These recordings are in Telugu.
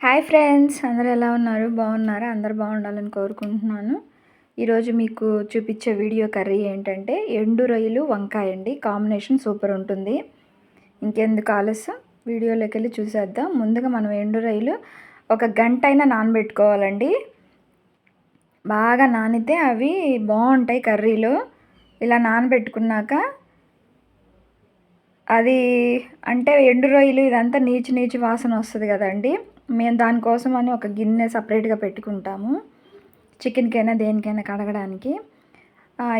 హాయ్ ఫ్రెండ్స్ అందరూ ఎలా ఉన్నారు? బాగున్నారా? అందరు బాగుండాలని కోరుకుంటున్నాను. ఈరోజు మీకు చూపించే వీడియో కర్రీ ఏంటంటే ఎండు రొయ్యలు వంకాయ అండి. కాంబినేషన్ సూపర్ ఉంటుంది. ఇంకెందుకు ఆలస్యం? వీడియోలోకి వెళ్ళి చూసేద్దాం. ముందుగా మనం ఎండు రొయ్యలు ఒక గంట అయినా నానబెట్టుకోవాలండి. బాగా నానితే అవి బాగుంటాయి కర్రీలో. ఇలా నానబెట్టుకున్నాక అది అంటే ఎండు రొయ్యలు ఇదంతా నీచు నీచు వాసన వస్తుంది కదండి. మేము దానికోసం అని ఒక గిన్నె సపరేట్గా పెట్టుకుంటాము. చికెన్కైనా దేనికైనా కడగడానికి.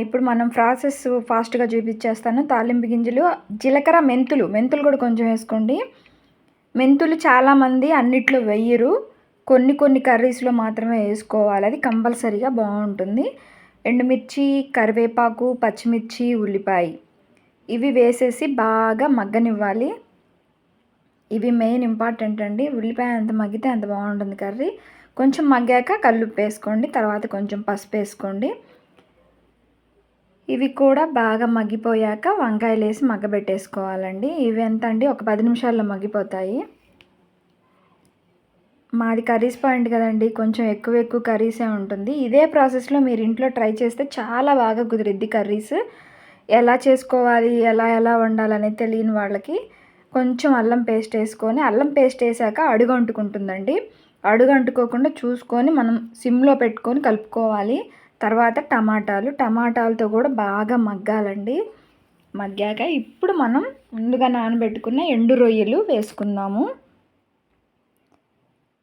ఇప్పుడు మనం ప్రాసెస్ ఫాస్ట్గా చూపించేస్తాను. తాలింపు గింజలు జీలకర్ర మెంతులు. మెంతులు కూడా కొంచెం వేసుకోండి. మెంతులు చాలామంది అన్నిట్లో వెయ్యరు కొన్ని కొన్ని కర్రీస్లో మాత్రమే వేసుకోవాలి. అది కంపల్సరీగా బాగుంటుంది. ఎండుమిర్చి కరివేపాకు పచ్చిమిర్చి ఉల్లిపాయ. ఇవి వేసేసి బాగా మగ్గనివ్వాలి. ఇవి మెయిన్ ఇంపార్టెంట్ అండి. ఉల్లిపాయ ఎంత మగ్గితే అంత బాగుంటుంది కర్రీ. కొంచెం మగ్గాక కల్లుప్పు వేసుకోండి. తర్వాత కొంచెం పసుపు వేసుకోండి. ఇవి కూడా బాగా మగ్గిపోయాక వంకాయలు వేసి మగ్గబెట్టేసుకోవాలండి. ఇవి ఎంత అండి? ఒక పది నిమిషాల్లో మగ్గిపోతాయి. మాది కర్రీస్ పాయింట్ కదండి. కొంచెం ఎక్కువ ఎక్కువ కర్రీసే ఉంటుంది. ఇదే ప్రాసెస్లో మీరు ఇంట్లో ట్రై చేస్తే చాలా బాగా కుదిరిద్ది కర్రీస్. ఎలా చేసుకోవాలి ఎలా ఎలా వండాలనేది తెలియని వాళ్ళకి కొంచెం అల్లం పేస్ట్ వేసుకొని అల్లం పేస్ట్ వేసాక అడుగు అంటుకుంటుందండి. అడుగు అంటుకోకుండా చూసుకొని మనం సిమ్లో పెట్టుకొని కలుపుకోవాలి. తర్వాత టమాటాలు టమాటాలతో కూడా బాగా మగ్గాలండి. మగ్గాక ఇప్పుడు మనం ముందుగా నానబెట్టుకున్న ఎండు రొయ్యలు వేసుకుందాము.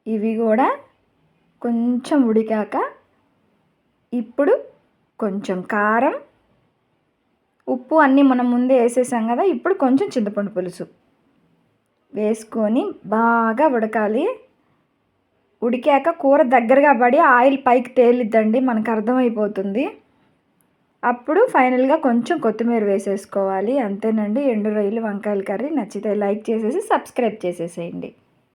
ఇవి కూడా కొంచెం ఉడికాక ఇప్పుడు కొంచెం కారం ఉప్పు అన్నీ మనం ముందే వేసేసాం కదా ఇప్పుడు కొంచెం చింతపండు పులుసు. వేసుకొని బాగా ఉడకాలి. ఉడికాక కూర దగ్గరగా పడి ఆయిల్ పైకి తేలిద్దండి మనకు అర్థమైపోతుంది. అప్పుడు ఫైనల్గా కొంచెం కొత్తిమీర వేసేసుకోవాలి అంతేనండి. ఎండు రొయ్యలు వంకాయల కర్రీ నచ్చితే లైక్ చేసేసి సబ్స్క్రైబ్ చేసేసేయండి.